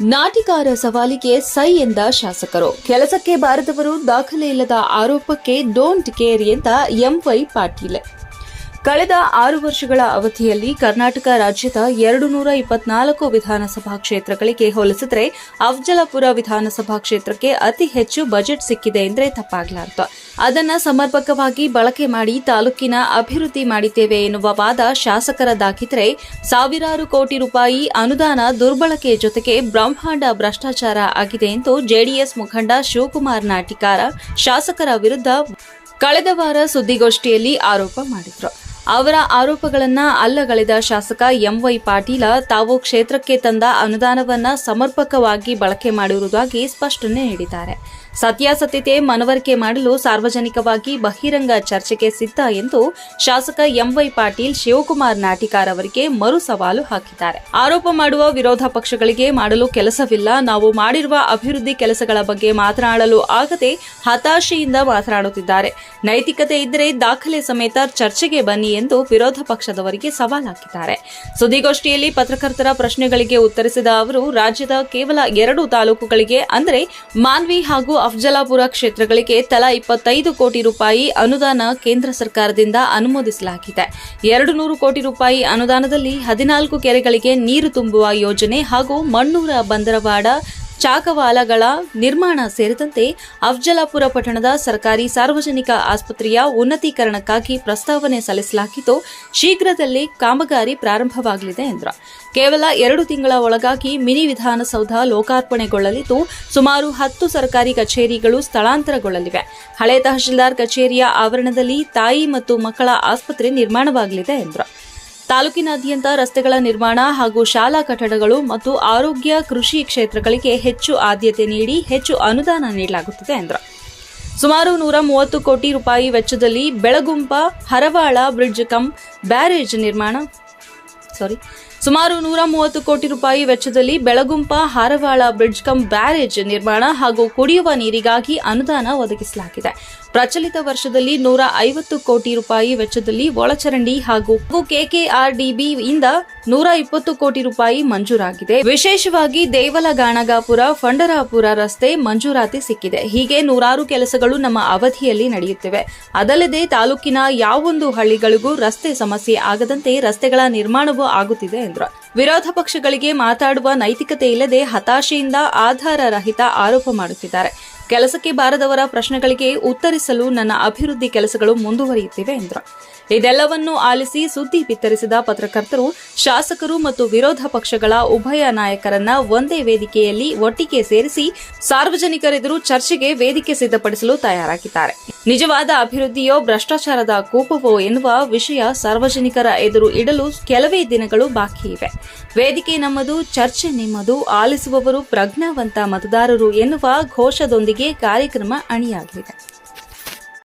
ನಾಟಿಕಾರ ಸವಾಲಿಗೆ ಸೈ ಎಂದ ಶಾಸಕರು. ಕೆಲಸಕ್ಕೆ ಬಾರದವರು ದಾಖಲೆ ಇಲ್ಲದ ಆರೋಪಕ್ಕೆ ಡೋಂಟ್ ಕೇರ್ ಎಂದ ಎಂವೈ ಪಾಟೀಲ್. ಕಳೆದ ಆರು ವರ್ಷಗಳ ಅವಧಿಯಲ್ಲಿ ಕರ್ನಾಟಕ ರಾಜ್ಯದ ಎರಡು ನೂರ ಇಪ್ಪತ್ನಾಲ್ಕು ವಿಧಾನಸಭಾ ಕ್ಷೇತ್ರಗಳಿಗೆ ಹೋಲಿಸಿದರೆ ಅಫ್ಜಲಪುರ ವಿಧಾನಸಭಾ ಕ್ಷೇತ್ರಕ್ಕೆ ಅತಿ ಹೆಚ್ಚು ಬಜೆಟ್ ಸಿಕ್ಕಿದೆ ಎಂದರೆ ತಪ್ಪಾಗಲಾರದು ಅದನ್ನ ಸಮರ್ಪಕವಾಗಿ ಬಳಕೆ ಮಾಡಿ ತಾಲೂಕಿನ ಅಭಿವೃದ್ಧಿ ಮಾಡಿದ್ದೇವೆ ಎನ್ನುವ ವಾದ ಶಾಸಕರದಾಗಿದ್ದರೆ ಸಾವಿರಾರು ಕೋಟಿ ರೂಪಾಯಿ ಅನುದಾನ ದುರ್ಬಳಕೆ ಜೊತೆಗೆ ಬ್ರಹ್ಮಾಂಡ ಭ್ರಷ್ಟಾಚಾರ ಆಗಿದೆ ಎಂದು ಜೆಡಿಎಸ್ ಮುಖಂಡ ಶಿವಕುಮಾರ್ ನಾಟಿಕಾರ ಶಾಸಕರ ವಿರುದ್ಧ ಕಳೆದ ವಾರ ಸುದ್ದಿಗೋಷ್ಠಿಯಲ್ಲಿ ಆರೋಪ ಮಾಡಿದ್ರು. ಅವರ ಆರೋಪಗಳನ್ನ ಅಲ್ಲಗಳೆದ ಶಾಸಕ ಎಂವೈ ಪಾಟೀಲ ತಾವು ಕ್ಷೇತ್ರಕ್ಕೆ ತಂದ ಅನುದಾನವನ್ನ ಸಮರ್ಪಕವಾಗಿ ಬಳಕೆ ಮಾಡಿರುವುದಾಗಿ ಸ್ಪಷ್ಟನೆ ನೀಡಿದ್ದಾರೆ. ಸತ್ಯಾಸತ್ಯತೆ ಮನವರಿಕೆ ಮಾಡಲು ಸಾರ್ವಜನಿಕವಾಗಿ ಬಹಿರಂಗ ಚರ್ಚೆಗೆ ಸಿದ್ಧ ಎಂದು ಶಾಸಕ ಎಂವೈ ಪಾಟೀಲ್ ಶಿವಕುಮಾರ್ ನಾಟಿಕಾರ್ ಅವರಿಗೆ ಮರು ಸವಾಲು ಹಾಕಿದ್ದಾರೆ. ಆರೋಪ ಮಾಡುವ ವಿರೋಧ ಪಕ್ಷಗಳಿಗೆ ಮಾಡಲು ಕೆಲಸವಿಲ್ಲ. ನಾವು ಮಾಡಿರುವ ಅಭಿವೃದ್ಧಿ ಕೆಲಸಗಳ ಬಗ್ಗೆ ಮಾತನಾಡಲು ಆಗದೆ ಹತಾಶೆಯಿಂದ ಮಾತನಾಡುತ್ತಿದ್ದಾರೆ. ನೈತಿಕತೆ ಇದ್ದರೆ ದಾಖಲೆ ಸಮೇತ ಚರ್ಚೆಗೆ ಬನ್ನಿ ಎಂದು ವಿರೋಧ ಪಕ್ಷದವರಿಗೆ ಸವಾಲ್ ಹಾಕಿದ್ದಾರೆ. ಸುದ್ದಿಗೋಷ್ಠಿಯಲ್ಲಿ ಪತ್ರಕರ್ತರ ಪ್ರಶ್ನೆಗಳಿಗೆ ಉತ್ತರಿಸಿದ ಅವರು, ರಾಜ್ಯದ ಕೇವಲ ಎರಡು ತಾಲೂಕುಗಳಿಗೆ, ಅಂದರೆ ಮಾನ್ವಿ ಹಾಗೂ ಅಫ್ಜಲಾಪುರ ಕ್ಷೇತ್ರಗಳಿಗೆ ತಲಾ ಇಪ್ಪತ್ತೈದು ಕೋಟಿ ರೂಪಾಯಿ ಅನುದಾನ ಕೇಂದ್ರ ಸರ್ಕಾರದಿಂದ ಅನುಮೋದಿಸಲಾಗಿದೆ. ಎರಡು ನೂರು ಕೋಟಿ ರೂಪಾಯಿ ಅನುದಾನದಲ್ಲಿ ಹದಿನಾಲ್ಕು ಕೆರೆಗಳಿಗೆ ನೀರು ತುಂಬುವ ಯೋಜನೆ ಹಾಗೂ ಮಣ್ಣೂರ ಬಂದರವಾಡ ಚಾಕವಾಲಗಳ ನಿರ್ಮಾಣ ಸೇರಿದಂತೆ ಅಫ್ಜಲಾಪುರ ಪಟ್ಟಣದ ಸರ್ಕಾರಿ ಸಾರ್ವಜನಿಕ ಆಸ್ಪತ್ರೆಯ ಉನ್ನತೀಕರಣಕ್ಕಾಗಿ ಪ್ರಸ್ತಾವನೆ ಸಲ್ಲಿಸಲಾಗಿದ್ದು, ಶೀಘ್ರದಲ್ಲೇ ಕಾಮಗಾರಿ ಪ್ರಾರಂಭವಾಗಲಿದೆ ಎಂದರು. ಕೇವಲ ಎರಡು ತಿಂಗಳ ಒಳಗಾಗಿ ಮಿನಿ ವಿಧಾನಸೌಧ ಲೋಕಾರ್ಪಣೆಗೊಳ್ಳಲಿದ್ದು, ಸುಮಾರು ಹತ್ತು ಸರ್ಕಾರಿ ಕಚೇರಿಗಳು ಸ್ಥಳಾಂತರಗೊಳ್ಳಲಿವೆ. ಹಳೆ ತಹಶೀಲ್ದಾರ್ ಕಚೇರಿಯ ಆವರಣದಲ್ಲಿ ತಾಯಿ ಮತ್ತು ಮಕ್ಕಳ ಆಸ್ಪತ್ರೆ ನಿರ್ಮಾಣವಾಗಲಿದೆ ಎಂದರು. ತಾಲೂಕಿನಾದ್ಯಂತ ರಸ್ತೆಗಳ ನಿರ್ಮಾಣ ಹಾಗೂ ಶಾಲಾ ಕಟ್ಟಡಗಳು ಮತ್ತು ಆರೋಗ್ಯ ಕೃಷಿ ಕ್ಷೇತ್ರಗಳಿಗೆ ಹೆಚ್ಚು ಆದ್ಯತೆ ನೀಡಿ ಹೆಚ್ಚು ಅನುದಾನ ನೀಡಲಾಗುತ್ತಿದೆ ಎಂದರು. ಸುಮಾರು ನೂರ ಮೂವತ್ತು ಕೋಟಿ ರೂಪಾಯಿ ವೆಚ್ಚದಲ್ಲಿ Belagumpa, Haravala, bridge cum, barrage ನಿರ್ಮಾಣ ಸಾರಿ ಸುಮಾರು ನೂರ ಮೂವತ್ತು ಕೋಟಿ ರೂಪಾಯಿ ವೆಚ್ಚದಲ್ಲಿ ಬೆಳಗುಂಪ, ಹಾರವಾಳ, ಬ್ರಿಡ್ಜ್ ಕಂ ಬ್ಯಾರೇಜ್ ನಿರ್ಮಾಣ ಹಾಗೂ ಕುಡಿಯುವ ನೀರಿಗಾಗಿ ಅನುದಾನ ಒದಗಿಸಲಾಗಿದೆ. ಪ್ರಚಲಿತ ವರ್ಷದಲ್ಲಿ ನೂರ ಐವತ್ತು ಕೋಟಿ ರೂಪಾಯಿ ವೆಚ್ಚದಲ್ಲಿ ಒಳಚರಂಡಿ ಹಾಗೂ ಕೆಕೆಆರ್ಡಿಬಿ ಇಂದ ನೂರ ಇಪ್ಪತ್ತು ಕೋಟಿ ರೂಪಾಯಿ ಮಂಜೂರಾಗಿದೆ. ವಿಶೇಷವಾಗಿ ದೇವಲಗಾಣಗಾಪುರ ಫಂಡರಾಪುರ ರಸ್ತೆ ಮಂಜೂರಾತಿ ಸಿಕ್ಕಿದೆ. ಹೀಗೆ ನೂರಾರು ಕೆಲಸಗಳು ನಮ್ಮ ಅವಧಿಯಲ್ಲಿ ನಡೆಯುತ್ತಿವೆ. ಅದಲ್ಲದೆ ತಾಲೂಕಿನ ಯಾವೊಂದು ಹಳ್ಳಿಗಳಿಗೂ ರಸ್ತೆ ಸಮಸ್ಯೆ ಆಗದಂತೆ ರಸ್ತೆಗಳ ನಿರ್ಮಾಣವೂ ಆಗುತ್ತಿದೆ ಎಂದರು. ವಿರೋಧ ಪಕ್ಷಗಳಿಗೆ ಮಾತಾಡುವ ನೈತಿಕತೆ ಇಲ್ಲದೆ ಹತಾಶೆಯಿಂದ ಆಧಾರ ರಹಿತ ಆರೋಪ ಮಾಡುತ್ತಿದ್ದಾರೆ. ಕೆಲಸಕ್ಕೆ ಬಾರದವರ ಪ್ರಶ್ನೆಗಳಿಗೆ ಉತ್ತರಿಸಲು ನನ್ನ ಅಭಿವೃದ್ಧಿ ಕೆಲಸಗಳು ಮುಂದುವರಿಯುತ್ತಿವೆ, ಎಂದರು. ಇದೆಲ್ಲವನ್ನೂ ಆಲಿಸಿ ಸುದ್ದಿ ಬಿತ್ತರಿಸಿದ ಪತ್ರಕರ್ತರು, ಶಾಸಕರು ಮತ್ತು ವಿರೋಧ ಪಕ್ಷಗಳ ಉಭಯ ನಾಯಕರನ್ನ ಒಂದೇ ವೇದಿಕೆಯಲ್ಲಿ ಒಟ್ಟಿಗೆ ಸೇರಿಸಿ ಸಾರ್ವಜನಿಕರೆದುರು ಚರ್ಚೆಗೆ ವೇದಿಕೆ ಸಿದ್ಧಪಡಿಸಲು ತಯಾರಾಗಿದ್ದಾರೆ. ನಿಜವಾದ ಅಭಿವೃದ್ಧಿಯೋ ಭ್ರಷ್ಟಾಚಾರದ ಕೂಪವೋ ಎನ್ನುವ ವಿಷಯ ಸಾರ್ವಜನಿಕರ ಎದುರು ಇಡಲು ಕೆಲವೇ ದಿನಗಳು ಬಾಕಿ ಇವೆ. ವೇದಿಕೆ ನಮ್ಮದು, ಚರ್ಚೆ ನಿಮ್ಮದು, ಆಲಿಸುವವರು ಪ್ರಜ್ಞಾವಂತ ಮತದಾರರು ಎನ್ನುವ ಘೋಷದೊಂದಿಗೆ ये कार्यक्रम अणियागलिದೆ